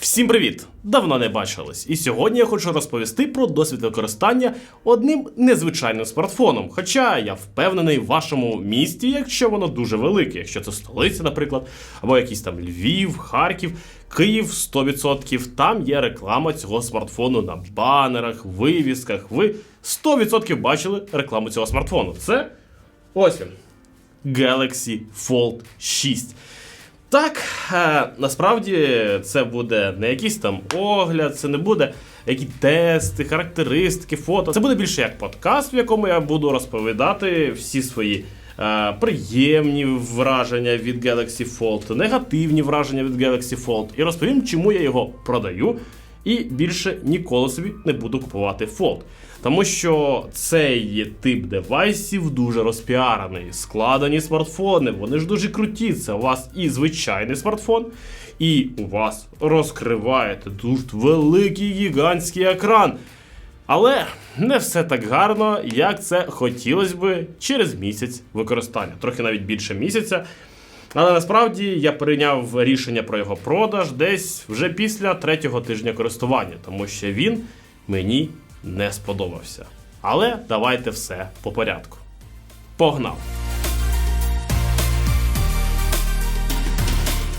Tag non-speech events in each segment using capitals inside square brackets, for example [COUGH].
Всім привіт! Давно не бачились. І сьогодні я хочу розповісти про досвід використання одним незвичайним смартфоном. Хоча я впевнений в вашому місті, якщо воно дуже велике, якщо це столиця, наприклад, або якийсь там Львів, Харків, Київ 100%. Там є реклама цього смартфону на банерах, вивісках. Ви 100% бачили рекламу цього смартфону. Це ось він. Galaxy Fold 6. Так, е, насправді це буде не якийсь там огляд, це не буде які тести, характеристики, фото. Це буде більше як подкаст, в якому я буду розповідати всі свої е, приємні враження від Galaxy Fold, негативні враження від Galaxy Fold, і розповім, чому я його продаю. І більше ніколи собі не буду купувати Fold. Тому що цей тип девайсів дуже розпіарений. Складені смартфони, вони ж дуже круті. Це у вас і звичайний смартфон, і у вас розкриваєте дуже великий гігантський екран. Але не все так гарно, як це хотілося би через місяць використання, трохи навіть більше місяця. Але насправді я прийняв рішення про його продаж десь вже після третього тижня користування, тому що він мені не сподобався. Але давайте все по порядку. Погнав!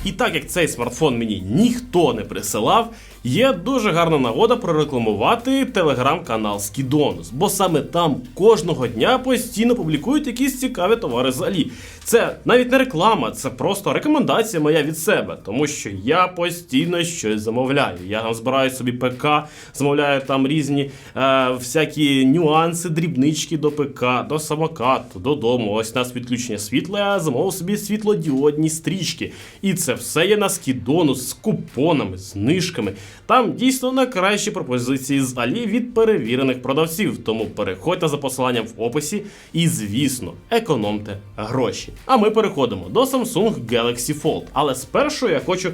І так як цей смартфон мені ніхто не присилав, є дуже гарна нагода прорекламувати телеграм-канал Skidonus, бо саме там кожного дня постійно публікують якісь цікаві товари з Алі. Це навіть не реклама, це просто рекомендація моя від себе, тому що я постійно щось замовляю. Я там збираю собі ПК, замовляю там різні е, всякі нюанси, дрібнички до ПК, до самокату, додому. Ось нас відключення світла, я замовив собі світлодіодні стрічки. І це все є на скідону з купонами, знижками. Там дійсно найкращі пропозиції з Алі від перевірених продавців. Тому переходьте за посиланням в описі і, звісно, економте гроші. А ми переходимо до Samsung Galaxy Fold. Але спершу я хочу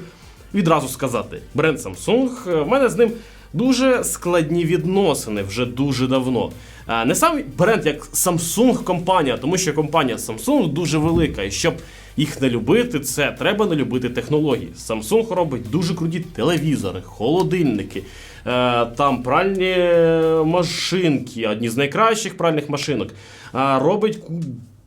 відразу сказати: бренд Samsung, е, в мене з ним дуже складні відносини вже дуже давно. Е, Не сам бренд як Samsung компанія, тому що компанія Samsung дуже велика, і щоб їх не любити, це треба не любити технології. Samsung робить дуже круті телевізори, холодильники, е, там пральні е, машинки, одні з найкращих пральних машинок. Робить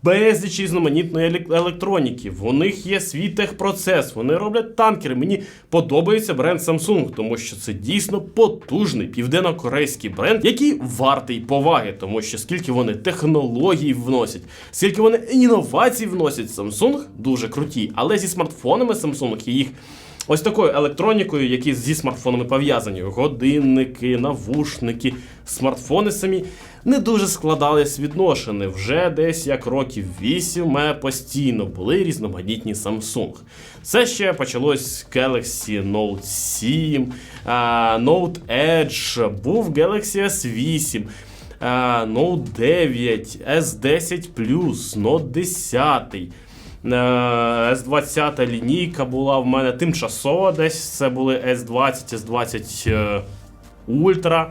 безліч різноманітної електроніки. В них є свій техпроцес, вони роблять танкери. Мені подобається бренд Samsung, тому що це дійсно потужний південно-корейський бренд, який вартий поваги, тому що скільки вони технологій вносять, скільки вони інновацій вносять, Samsung дуже круті. Але зі смартфонами Samsung і їх. Ось такою електронікою, які зі смартфонами пов'язані: годинники, навушники, смартфони самі не дуже складались відношені. Вже десь як років 8 у мене постійно були різноманітні Samsung. Це ще почалось з Galaxy Note 7, Note Edge, був Galaxy S8. Note 9, S10 Note 10. Е, S20 лінійка була в мене тимчасова десь. Це були S20, S20 е, Ultra.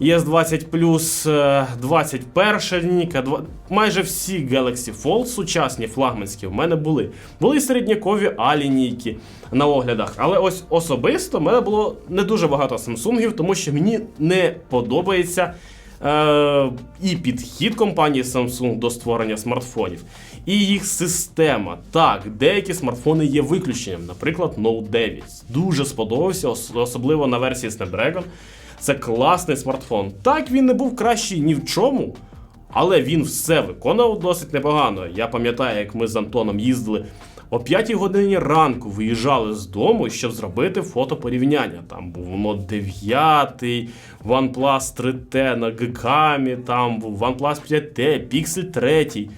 S20 Plus, е, 21 лінійка, майже всі Galaxy Fold сучасні флагманські в мене були. Були середнякові А лінійки на оглядах. Але ось особисто в мене було не дуже багато Samsungів, тому що мені не подобається е, і підхід компанії Samsung до створення смартфонів, і їх система. Так, деякі смартфони є виключенням, наприклад, Note 9. Дуже сподобався, особливо на версії Snapdragon. Це класний смартфон. Так, він не був кращий ні в чому, але він все виконував досить непогано. Я пам'ятаю, як ми з Антоном їздили о 5 годині ранку, виїжджали з дому, щоб зробити фотопорівняння. Там був Note 9, OnePlus 3T на Gcam, там був OnePlus 5T, Pixel 3.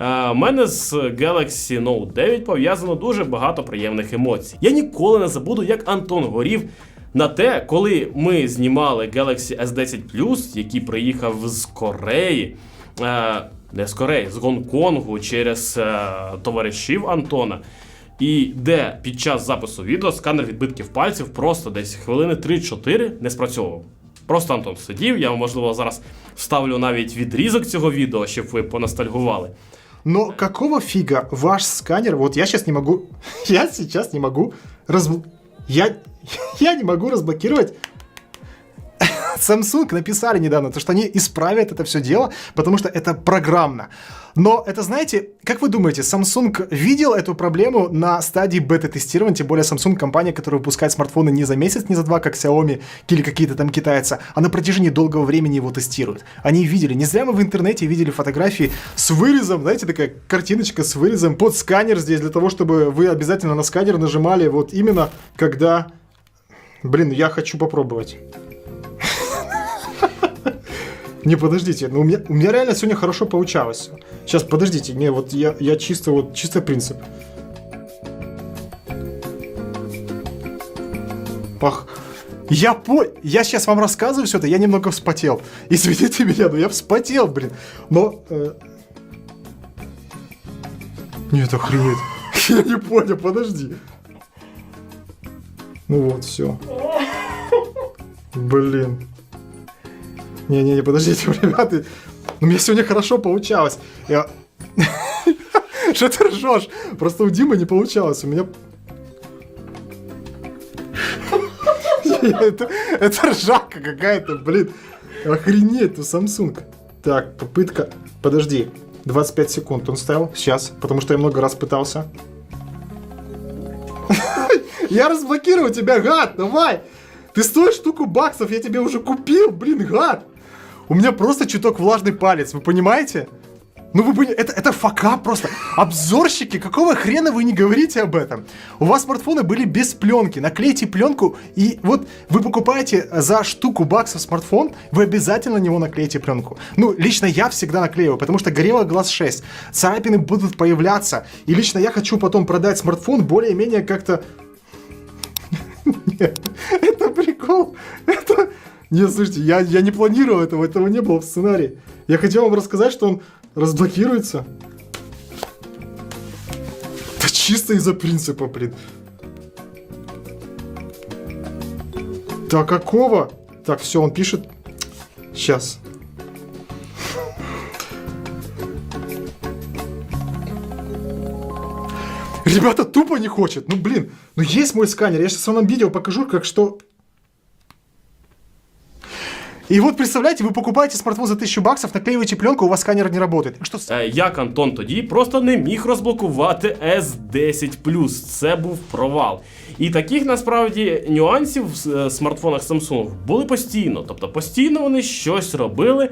Е, У мене з Galaxy Note 9 пов'язано дуже багато приємних емоцій. Я ніколи не забуду, як Антон горів на те, коли ми знімали Galaxy S10 який приїхав з Кореї. Е, не з Кореї, з Гонконгу через е, товаришів Антона. І де під час запису відео сканер відбитків пальців просто десь хвилини 3-4 не спрацьовував. Просто Антон сидів, я можливо зараз вставлю навіть відрізок цього відео, щоб ви поностальгували. Но какого фига ваш сканер, вот я сейчас не могу, [LAUGHS] я сейчас не могу раз... Я, [LAUGHS] я не могу разблокировать Samsung написали недавно, то, что они исправят это все дело, потому что это программно. Но это, знаете, как вы думаете, Samsung видел эту проблему на стадии бета-тестирования, тем более Samsung компания, которая выпускает смартфоны не за месяц, не за два, как Xiaomi или какие-то там китайцы, а на протяжении долгого времени его тестируют. Они видели, не зря мы в интернете видели фотографии с вырезом, знаете, такая картиночка с вырезом под сканер здесь, для того, чтобы вы обязательно на сканер нажимали вот именно когда... Блин, я хочу попробовать. Не, подождите, ну у меня, у меня реально сегодня хорошо получалось. Сейчас, подождите, не, вот я, я чисто, вот, чисто принцип. Пах. Я по... Я сейчас вам рассказываю все это, я немного вспотел. Извините меня, но я вспотел, блин. Но... э, Нет, охренеть. [LAUGHS] Я не понял, подожди. Ну вот, все. Блин. Не-не-не, подождите, [LAUGHS] ребята. У меня сегодня хорошо получалось. Я... [LAUGHS] Что ты ржешь? Просто у Димы не получалось. У меня... [LAUGHS] Это, это ржака какая-то, блин. Охренеть, у Samsung. Так, попытка... Подожди. 25 секунд он ставил. Сейчас. Потому что я много раз пытался. Я разблокирую тебя, гад, давай! Ты стоишь штуку баксов, я тебе уже купил, блин, гад! У меня просто чуток влажный палец, вы понимаете? Ну вы понимаете, это, это факап просто. Обзорщики, какого хрена вы не говорите об этом? У вас смартфоны были без пленки, наклейте пленку, и вот вы покупаете за штуку баксов смартфон, вы обязательно на него наклеите пленку. Ну, лично я всегда наклеиваю, потому что горело глаз 6, царапины будут появляться, и лично я хочу потом продать смартфон более-менее как-то [LAUGHS] нет, это прикол. Это... Нет, слушайте, я, я не планировал этого, этого не было в сценарии. Я хотел вам рассказать, что он разблокируется. Это чисто из-за принципа, блин. Да какого? Так, все, он пишет. Сейчас. Ребята, тупо не хочет. Ну, блин, ну есть мой сканер. Я сейчас вам видео покажу, как что... И вот представляете, вы покупаете смартфон за 1000 баксов, наклеиваете пленку, у вас сканер не работает. Что с- Е, Як Антон тоді просто не міг розблокувати S10 Це був провал. І таких насправді нюансів в е, смартфонах Samsung були постійно. Тобто постійно вони щось робили,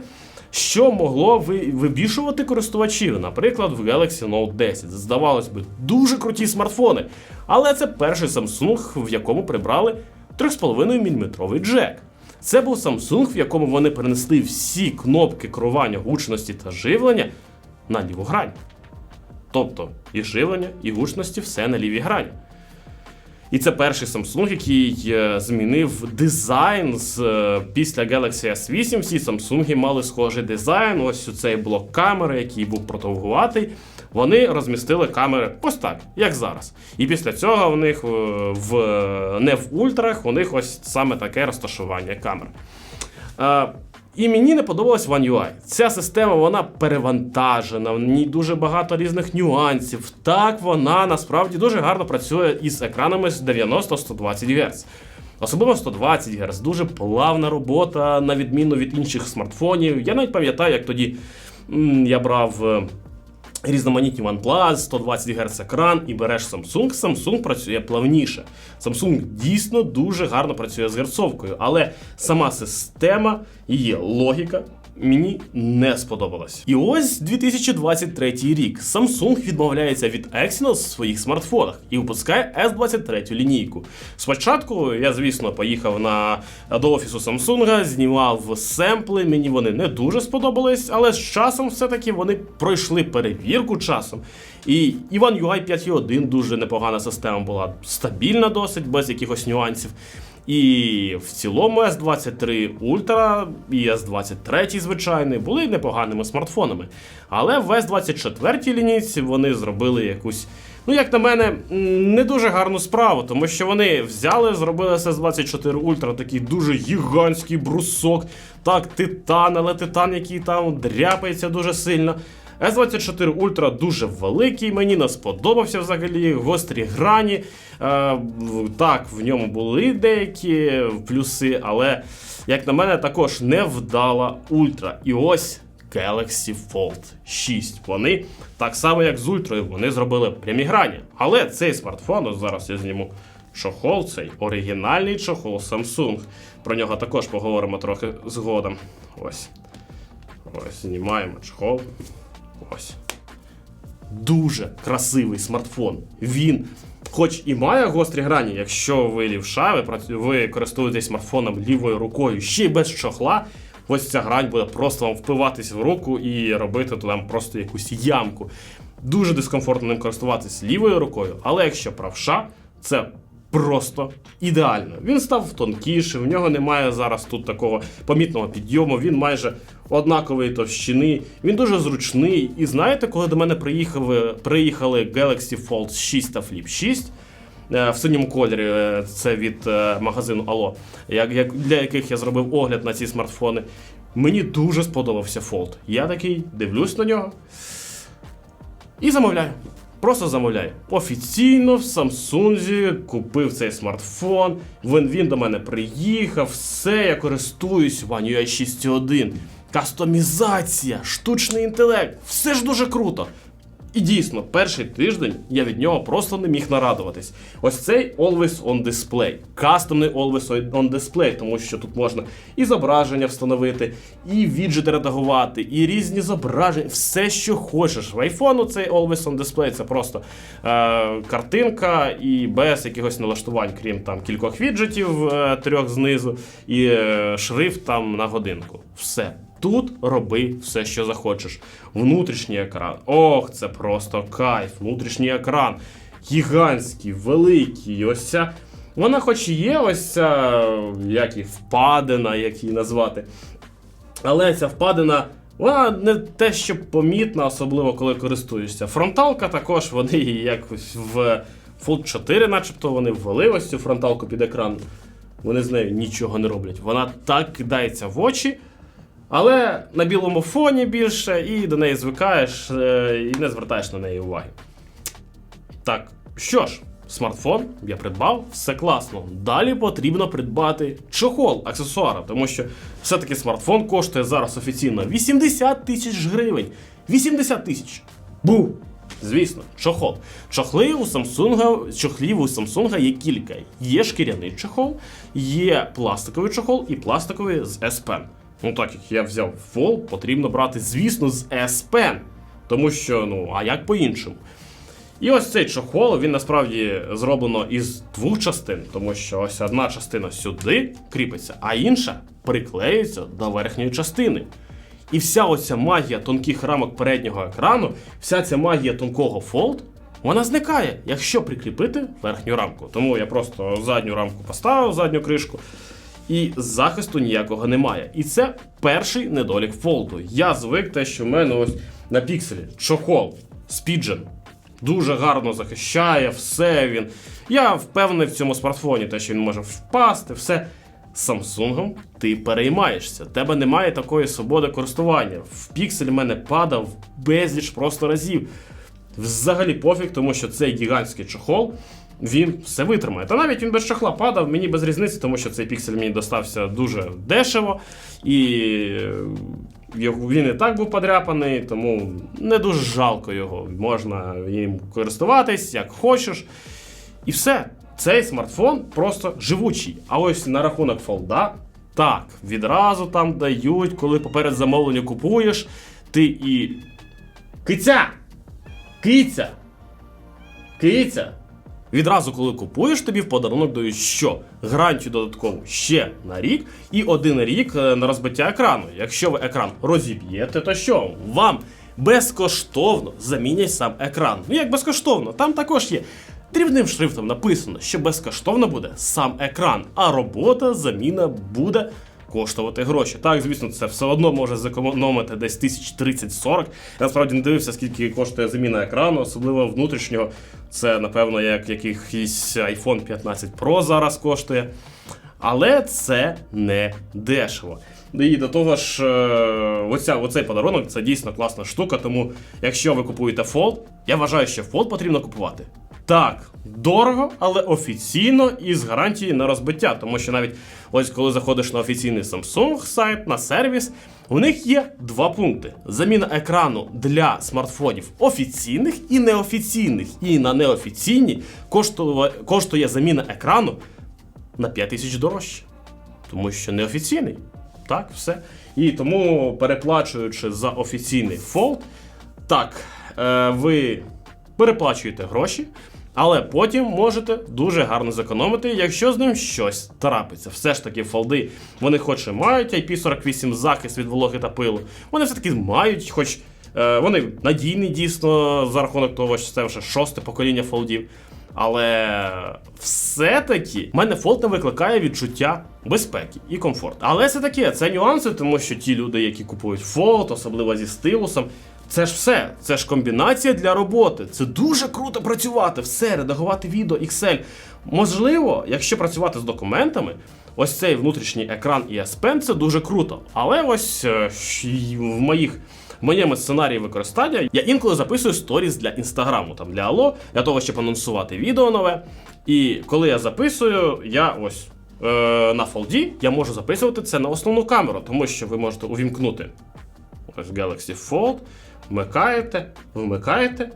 що могло ви- вибішувати користувачів. Наприклад, в Galaxy Note 10. Здавалось би, дуже круті смартфони. Але це перший Samsung, в якому прибрали 3,5 мм джек. Це був Samsung, в якому вони перенесли всі кнопки керування гучності та живлення на ліву грань. Тобто і живлення, і гучності все на лівій грані. І це перший Samsung, який е, змінив дизайн з е, після Galaxy S8. Всі Samsung мали схожий дизайн. Ось цей блок камери, який був продовгуватий. Вони розмістили камери ось так, як зараз. І після цього в них е, в не в ультрах, у них ось саме таке розташування камер. Е, і мені не подобалась One UI. Ця система вона перевантажена, в ній дуже багато різних нюансів. Так, вона насправді дуже гарно працює із екранами з 90-120 Гц. Особливо 120 Гц, дуже плавна робота, на відміну від інших смартфонів. Я навіть пам'ятаю, як тоді я брав. Різноманітні OnePlus, 120 Гц екран і береш Samsung. Samsung працює плавніше. Samsung дійсно дуже гарно працює з герцовкою, але сама система, її логіка мені не сподобалась. І ось 2023 рік. Samsung відмовляється від Exynos в своїх смартфонах і випускає S23 лінійку. Спочатку я, звісно, поїхав на до офісу Samsung, знімав семпли. Мені вони не дуже сподобались, але з часом все-таки вони пройшли перевірку часом. І One UI 5.1 дуже непогана система була стабільна досить, без якихось нюансів. І в цілому S23 Ultra і S23 звичайний були непоганими смартфонами. Але в S24 лінійці вони зробили якусь, ну як на мене, не дуже гарну справу, тому що вони взяли, зробили з S24 Ultra такий дуже гігантський брусок, так, титан, але титан, який там дряпається дуже сильно. S24 Ultra дуже великий, мені не сподобався взагалі, гострі грані. Е, так, в ньому були деякі плюси, але, як на мене, також невдала Ультра. І ось Galaxy Fold 6. Вони так само, як з Ультрою, вони зробили прямі грані. Але цей смартфон, ось зараз я зніму чохол, цей оригінальний чохол Samsung. Про нього також поговоримо трохи згодом. Ось. Ось, знімаємо чохол. Ось. Дуже красивий смартфон. Він, хоч і має гострі грані, якщо ви лівша, ви, ви користуєтесь смартфоном лівою рукою ще й без чохла. Ось ця грань буде просто вам впиватись в руку і робити там просто якусь ямку. Дуже дискомфортно ним користуватись лівою рукою, але якщо правша, це просто ідеально. Він став тонкішим, в нього немає зараз тут такого помітного підйому, він майже однакової товщини, він дуже зручний. І знаєте, коли до мене приїхали, приїхали Galaxy Fold 6 та Flip 6, е, в синьому кольорі е, це від е, магазину як, для яких я зробив огляд на ці смартфони. Мені дуже сподобався Fold. Я такий дивлюсь на нього. І замовляю. Просто замовляю. Офіційно в Samsung купив цей смартфон. Він, він до мене приїхав, все, я користуюсь One UI 6.1. Кастомізація, штучний інтелект, все ж дуже круто. І дійсно, перший тиждень я від нього просто не міг нарадуватись. Ось цей Always on Display. Кастомний Always on Display, тому що тут можна і зображення встановити, і віджити редагувати, і різні зображення, все, що хочеш. В айфону цей Always on Display це просто е, картинка і без якихось налаштувань, крім там кількох віджитів е, трьох знизу, і е, шрифт там на годинку. Все. Тут роби все, що захочеш. Внутрішній екран. Ох, це просто кайф. Внутрішній екран. Гігантський, великий. Ось ця. Вона хоч і є, ось ця, як і впадина, як її назвати. Але ця впадина, вона не те, що помітна, особливо коли користуєшся. Фронталка також, вони якось в Fold 4, начебто, вони ввели ось цю фронталку під екран. Вони з нею нічого не роблять. Вона так кидається в очі. Але на білому фоні більше, і до неї звикаєш е, і не звертаєш на неї уваги. Так, що ж, смартфон я придбав, все класно. Далі потрібно придбати чохол, аксесуари, тому що все-таки смартфон коштує зараз офіційно 80 тисяч гривень. 80 тисяч. Бу! Звісно, чохол. Чохли у Samsung, чохлів у Samsung є кілька. Є шкіряний чохол, є пластиковий чохол і пластиковий з S Pen. Ну так як я взяв Fold, потрібно брати, звісно, з S Pen. Тому що, ну, а як по-іншому? І ось цей чохол, він насправді зроблено із двох частин, тому що ось одна частина сюди кріпиться, а інша приклеюється до верхньої частини. І вся оця магія тонких рамок переднього екрану, вся ця магія тонкого Fold, вона зникає, якщо прикріпити верхню рамку. Тому я просто задню рамку поставив, задню кришку, і захисту ніякого немає. І це перший недолік фолду. Я звик те, що в мене ось на пікселі чохол, спіджен. Дуже гарно захищає, все він. Я впевнений в цьому смартфоні, те, що він може впасти, все. Samsung ти переймаєшся. Тебе немає такої свободи користування. В піксель мене падав безліч просто разів. Взагалі пофіг, тому що цей гігантський чохол він все витримає. Та навіть він без чохла падав, мені без різниці, тому що цей піксель мені достався дуже дешево, і е, він і так був подряпаний, тому не дуже жалко його. Можна їм користуватись як хочеш. І все. Цей смартфон просто живучий. А ось на рахунок фолда, так, відразу там дають, коли поперед замовлення купуєш, ти і. Киця! Киця! Киця! Відразу, коли купуєш, тобі в подарунок дають що? Гарантію додаткову ще на рік і один рік е, на розбиття екрану. Якщо ви екран розіб'єте, то що? Вам безкоштовно замінять сам екран. Ну як безкоштовно? Там також є. Дрібним шрифтом написано, що безкоштовно буде сам екран, а робота, заміна буде коштувати гроші. Так, звісно, це все одно може зекономити десь тисяч 30-40. Я насправді не дивився, скільки коштує заміна екрану, особливо внутрішнього. Це, напевно, як якийсь iPhone 15 Pro зараз коштує. Але це не дешево. І до того ж, е, оця, оцей подарунок це дійсно класна штука. Тому, якщо ви купуєте Fold, я вважаю, що Fold потрібно купувати. Так, дорого, але офіційно і з гарантією на розбиття. Тому що навіть ось коли заходиш на офіційний Samsung сайт, на сервіс, у них є два пункти: заміна екрану для смартфонів офіційних і неофіційних. І на неофіційні коштує, заміна екрану на 5 тисяч дорожче. Тому що неофіційний. Так, все. І тому, переплачуючи за офіційний Fold, так, е, ви переплачуєте гроші, але потім можете дуже гарно зекономити, якщо з ним щось трапиться. Все ж таки, фолди, вони хоч і мають IP48 захист від вологи та пилу, вони все-таки мають, хоч е, вони надійні дійсно за рахунок того, що це вже шосте покоління фолдів. Але все-таки в мене фолд не викликає відчуття безпеки і комфорту. Але це таке, це нюанси, тому що ті люди, які купують фолд, особливо зі стилусом, це ж все, це ж комбінація для роботи. Це дуже круто працювати, все, редагувати відео, Excel. Можливо, якщо працювати з документами, ось цей внутрішній екран і Pen це дуже круто. Але ось е, в моїх. В моєму сценарії використання я інколи записую сторіс для інстаграму, там для Алло, для того, щоб анонсувати відео нове. І коли я записую, я ось е, на фолді я можу записувати це на основну камеру, тому що ви можете увімкнути ось Galaxy Fold, вмикаєте, вмикаєте.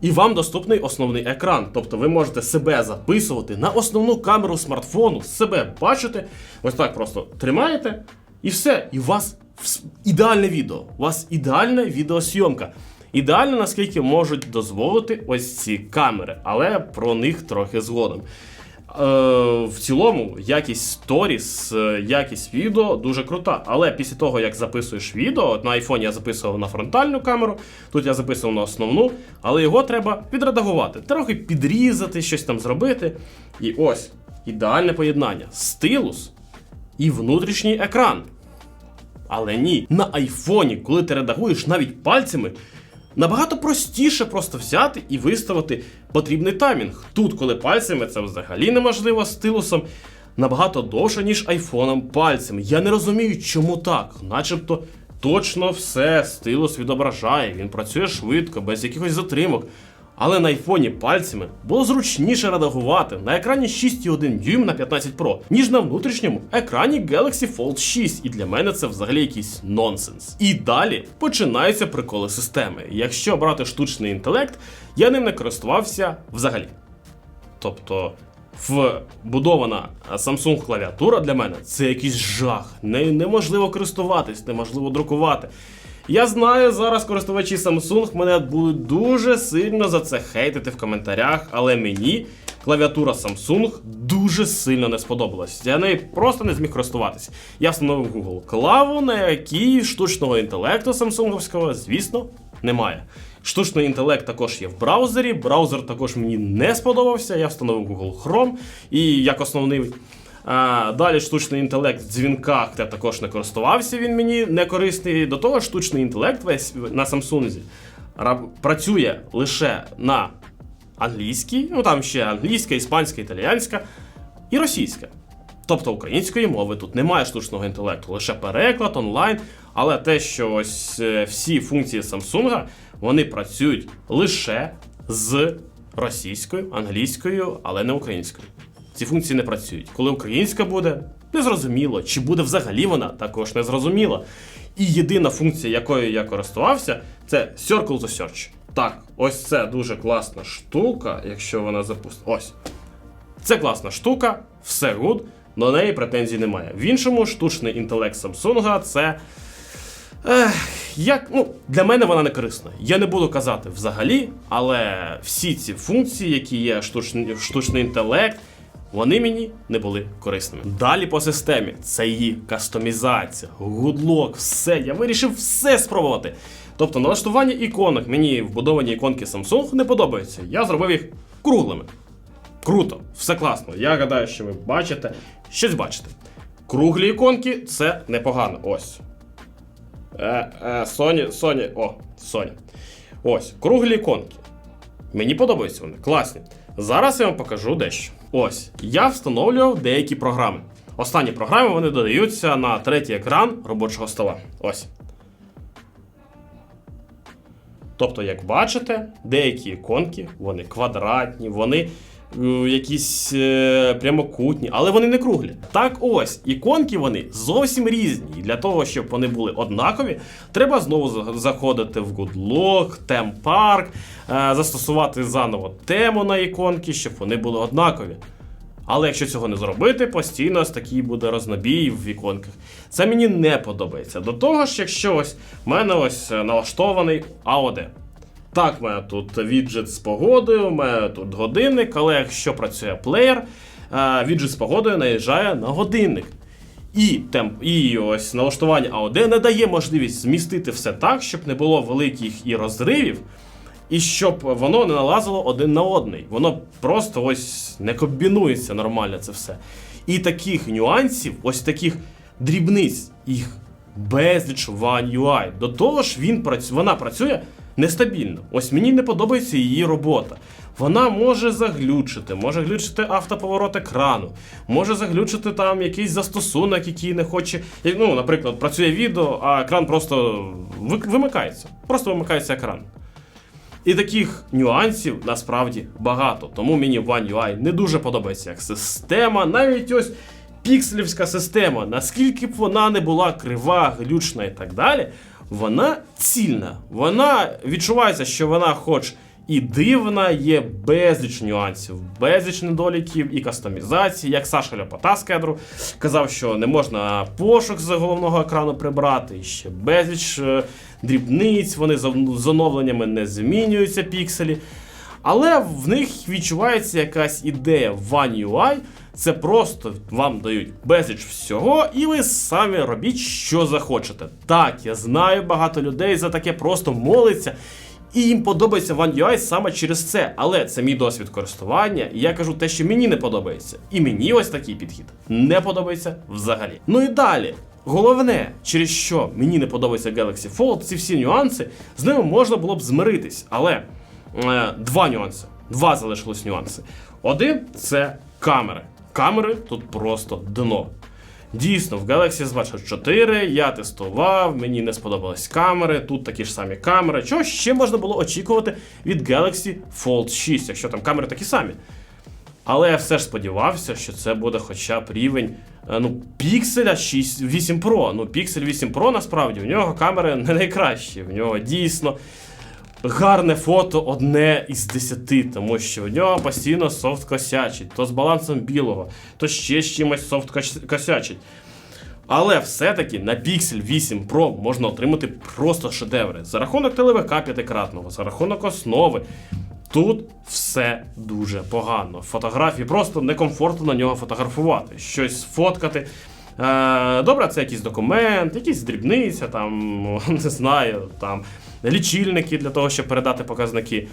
І вам доступний основний екран. Тобто ви можете себе записувати на основну камеру смартфону, себе бачите, ось так просто тримаєте, і все. І у вас ідеальне відео. У вас ідеальна відеосйомка. Ідеально, наскільки можуть дозволити ось ці камери, але про них трохи згодом. Е, в цілому, якість сторіс, е, якість відео дуже крута. Але після того, як записуєш відео, на айфоні я записував на фронтальну камеру, тут я записував на основну, але його треба відредагувати, трохи підрізати, щось там зробити. І ось ідеальне поєднання: стилус і внутрішній екран. Але ні, на айфоні, коли ти редагуєш навіть пальцями, набагато простіше просто взяти і виставити потрібний таймінг. Тут, коли пальцями, це взагалі неможливо стилусом. Набагато довше, ніж айфоном пальцями. Я не розумію, чому так. Начебто точно все стилус відображає, він працює швидко, без якихось затримок. Але на айфоні пальцями було зручніше редагувати на екрані 6,1 дюйм на 15 Pro, ніж на внутрішньому екрані Galaxy Fold 6. І для мене це взагалі якийсь нонсенс. І далі починаються приколи системи. Якщо брати штучний інтелект, я ним не користувався взагалі. Тобто вбудована Samsung клавіатура для мене це якийсь жах. Нею неможливо користуватись, неможливо друкувати. Я знаю, зараз користувачі Samsung мене будуть дуже сильно за це хейтити в коментарях, але мені клавіатура Samsung дуже сильно не сподобалась. Я нею просто не зміг користуватись. Я встановив Google Клаву, на якій штучного інтелекту самсунговського, звісно, немає. Штучний інтелект також є в браузері. Браузер також мені не сподобався. Я встановив Google Chrome і як основний. А, далі штучний інтелект в дзвінках я також не користувався. Він мені не корисний. До того штучний інтелект весь на Samsung працює лише на англійській, ну там ще англійська, іспанська, італіянська і російська. Тобто української мови тут немає штучного інтелекту, лише переклад онлайн. Але те, що ось е, всі функції Samsung, вони працюють лише з російською, англійською, але не українською. Ці функції не працюють. Коли українська буде, незрозуміло. Чи буде взагалі вона, також незрозуміло. І єдина функція, якою я користувався, це Circle to Search. Так, ось це дуже класна штука, якщо вона запустить. Ось. Це класна штука, все гуд, до неї претензій немає. В іншому, штучний інтелект Samsung це. Ех, як, ну, для мене вона не корисна. Я не буду казати взагалі, але всі ці функції, які є штучний, штучний інтелект, вони мені не були корисними. Далі по системі це її кастомізація, гудлок, все. Я вирішив все спробувати. Тобто налаштування іконок мені вбудовані іконки Samsung не подобаються. Я зробив їх круглими. Круто, все класно. Я гадаю, що ви бачите, щось бачите. Круглі іконки це непогано. Ось. Е, е, Соні, Соні, о, Соня. Ось, круглі іконки. Мені подобаються вони, класні. Зараз я вам покажу дещо. Ось, я встановлював деякі програми. Останні програми вони додаються на третій екран робочого стола. Ось. Тобто, як бачите, деякі іконки, вони квадратні, вони якісь е, прямокутні, але вони не круглі. Так ось, іконки вони зовсім різні. І для того, щоб вони були однакові, треба знову заходити в Goodlock, TemPark, е, застосувати заново тему на іконки, щоб вони були однакові. Але якщо цього не зробити, постійно ось такий буде рознобій в іконках. Це мені не подобається. До того ж, якщо ось в мене ось е, налаштований AOD. Так, в мене тут віджит з погодою, в мене тут годинник, але якщо працює плеєр, е, віджит з погодою наїжджає на годинник. І темп, і ось налаштування AOD не дає можливість змістити все так, щоб не було великих і розривів, і щоб воно не налазило один на одний. Воно просто ось не комбінується нормально це все. І таких нюансів, ось таких дрібниць, їх безліч в One UI. До того ж, він працю... вона працює нестабільно. Ось мені не подобається її робота. Вона може заглючити, може глючити автоповорот екрану, може заглючити там якийсь застосунок, який не хоче. Ну, наприклад, працює відео, а екран просто вимикається. Просто вимикається екран. І таких нюансів насправді багато. Тому мені One UI не дуже подобається як система, навіть ось пікселівська система, наскільки б вона не була крива, глючна і так далі, вона цільна. Вона відчувається, що вона хоч і дивна, є безліч нюансів, безліч недоліків і кастомізації, як Саша Ляпота з кедру казав, що не можна пошук з головного екрану прибрати, і ще безліч е, дрібниць, вони з оновленнями не змінюються пікселі. Але в них відчувається якась ідея One UI. Це просто вам дають безліч всього, і ви самі робіть, що захочете. Так, я знаю, багато людей за таке просто молиться. І їм подобається One UI саме через це. Але це мій досвід користування, і я кажу те, що мені не подобається. І мені ось такий підхід не подобається взагалі. Ну і далі. Головне, через що мені не подобається Galaxy Fold, ці всі нюанси, з ними можна було б змиритись. Але е, два нюанси. Два залишились нюанси. Один це камери. Камери тут просто дно. Дійсно, в Galaxy S24 я тестував, мені не сподобались камери, тут такі ж самі камери. Чого ще можна було очікувати від Galaxy Fold 6, якщо там камери такі самі. Але я все ж сподівався, що це буде хоча б рівень е, ну, Pixel 6, 8 Pro. Ну, Pixel 8 Pro насправді в нього камери не найкращі. В нього дійсно гарне фото одне із десяти, тому що в нього постійно софт косячить, то з балансом білого, то ще з чимось софт косячить. Але все-таки на Pixel 8 Pro можна отримати просто шедеври. За рахунок ТЛВК п'ятикратного, за рахунок основи. Тут все дуже погано. Фотографії просто некомфортно на нього фотографувати, щось фоткати. Е, добре, це якийсь документ, якісь дрібниця, там, [LAUGHS] не знаю, там лічильники для того, щоб передати показники.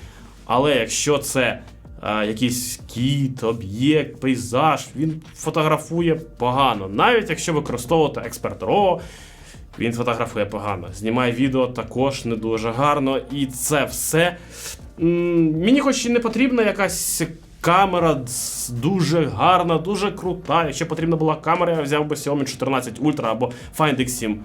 Але якщо це е, якийсь кіт, об'єкт, пейзаж, він фотографує погано. Навіть якщо використовувати експерт RAW, він фотографує погано. Знімає відео також не дуже гарно. І це все. м, Мені хоч і не потрібна якась камера дуже гарна, дуже крута. Якщо потрібна була камера, я взяв би Xiaomi 14 Ultra або Find X7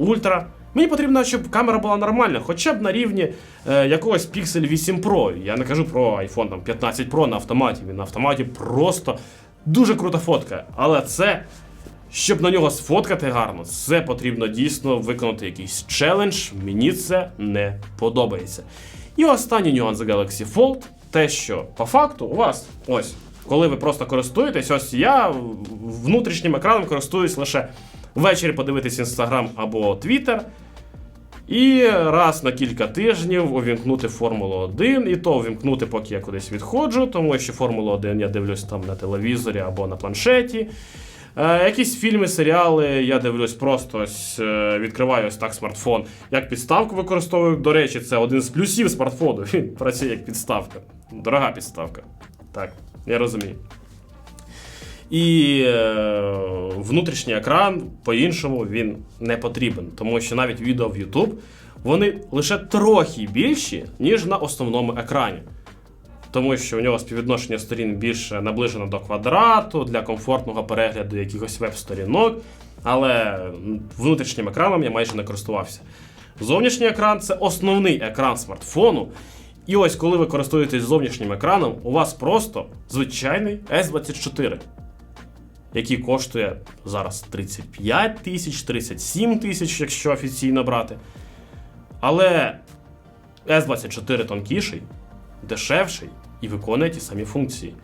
Ultra. Мені потрібно, щоб камера була нормальна, хоча б на рівні е, якогось Pixel 8 Pro. Я не кажу про iPhone там, 15 Pro на автоматі. Він на автоматі просто дуже крута фотка. Але це щоб на нього сфоткати гарно, це потрібно дійсно виконати якийсь челендж. Мені це не подобається. І останній нюанс Galaxy Fold те, що по факту у вас ось, коли ви просто користуєтесь, ось я внутрішнім екраном користуюсь лише ввечері подивитись Instagram або Twitter. І раз на кілька тижнів увімкнути Формулу 1, і то увімкнути, поки я кудись відходжу, тому що Формулу 1 я дивлюсь там на телевізорі або на планшеті. Е, якісь фільми, серіали я дивлюсь просто ось е, відкриваю ось так смартфон. Як підставку використовую. До речі, це один з плюсів смартфону. [LAUGHS] Він працює як підставка. Дорога підставка. Так, я розумію. І е, внутрішній екран по-іншому він не потрібен, тому що навіть відео в YouTube вони лише трохи більші, ніж на основному екрані. тому що у нього співвідношення сторін більше наближено до квадрату для комфортного перегляду якихось веб-сторінок, але внутрішнім екраном я майже не користувався. Зовнішній екран це основний екран смартфону. І ось коли ви користуєтесь зовнішнім екраном, у вас просто звичайний S24 який коштує зараз 35 тисяч, 37 тисяч, якщо офіційно брати. Але S24 тонкіший, дешевший і виконує ті самі функції.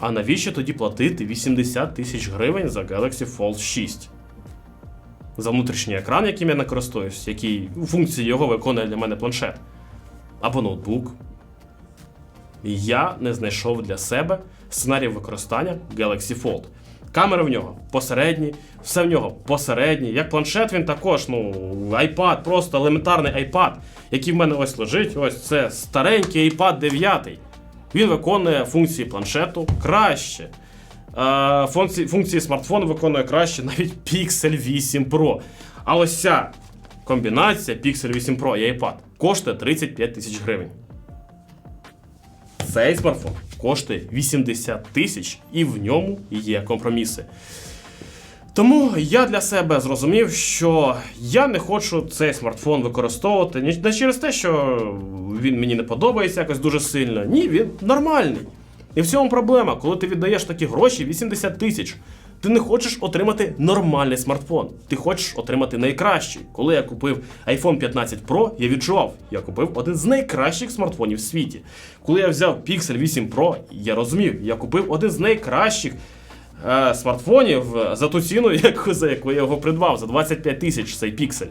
А навіщо тоді платити 80 тисяч гривень за Galaxy Fold 6? За внутрішній екран, яким я не користуюсь, який функції його виконує для мене планшет. Або ноутбук. Я не знайшов для себе сценарій використання Galaxy Fold. Камери в нього посередні, все в нього посередні. Як планшет, він також, ну, iPad, просто елементарний iPad, який в мене ось лежить. Ось це старенький iPad 9. Він виконує функції планшету краще. Е, функції, функції смартфону виконує краще навіть Pixel 8 Pro. А ось ця комбінація Pixel 8 Pro і iPad коштує 35 тисяч гривень. Цей смартфон коштує 80 тисяч і в ньому є компроміси. Тому я для себе зрозумів, що я не хочу цей смартфон використовувати не через те, що він мені не подобається якось дуже сильно. Ні, він нормальний. І в цьому проблема, коли ти віддаєш такі гроші 80 тисяч. Ти не хочеш отримати нормальний смартфон. Ти хочеш отримати найкращий. Коли я купив iPhone 15 Pro, я відчував, я купив один з найкращих смартфонів в світі. Коли я взяв Pixel 8 Pro, я розумів, я купив один з найкращих е, смартфонів е, за ту ціну, [LAUGHS] яку, за яку я його придбав, за 25 тисяч цей Pixel.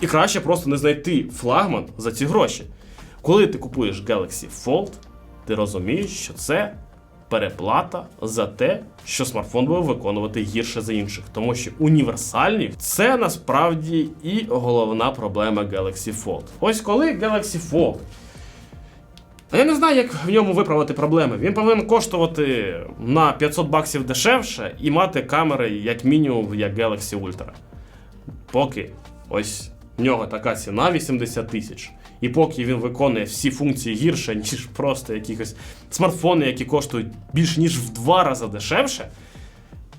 І краще просто не знайти флагман за ці гроші. Коли ти купуєш Galaxy Fold, ти розумієш, що це переплата за те, що смартфон буде виконувати гірше за інших. Тому що універсальність це насправді і головна проблема Galaxy Fold. Ось коли Galaxy Fold. Я не знаю, як в ньому виправити проблеми. Він повинен коштувати на 500 баксів дешевше і мати камери як мінімум як Galaxy Ultra. Поки ось в нього така ціна 80 тисяч. І поки він виконує всі функції гірше, ніж просто якихось смартфони, які коштують більш ніж в два рази дешевше,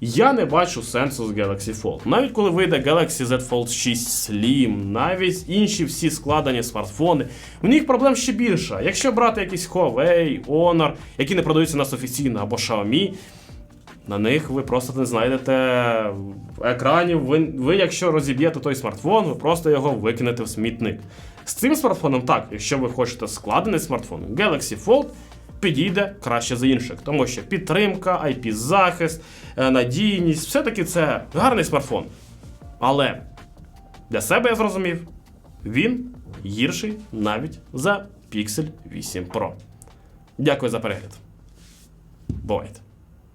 я не бачу сенсу з Galaxy Fold. Навіть коли вийде Galaxy Z Fold 6 Slim, навіть інші всі складені смартфони, в них проблем ще більше. Якщо брати якісь Huawei, Honor, які не продаються у нас офіційно, або Xiaomi, на них ви просто не знайдете екранів. Ви, ви, якщо розіб'єте той смартфон, ви просто його викинете в смітник. З цим смартфоном так, якщо ви хочете складений смартфон, Galaxy Fold підійде краще за інших, тому що підтримка, IP-захист, е, надійність, все-таки це гарний смартфон. Але для себе я зрозумів, він гірший навіть за Pixel 8 Pro. Дякую за перегляд. Бувайте!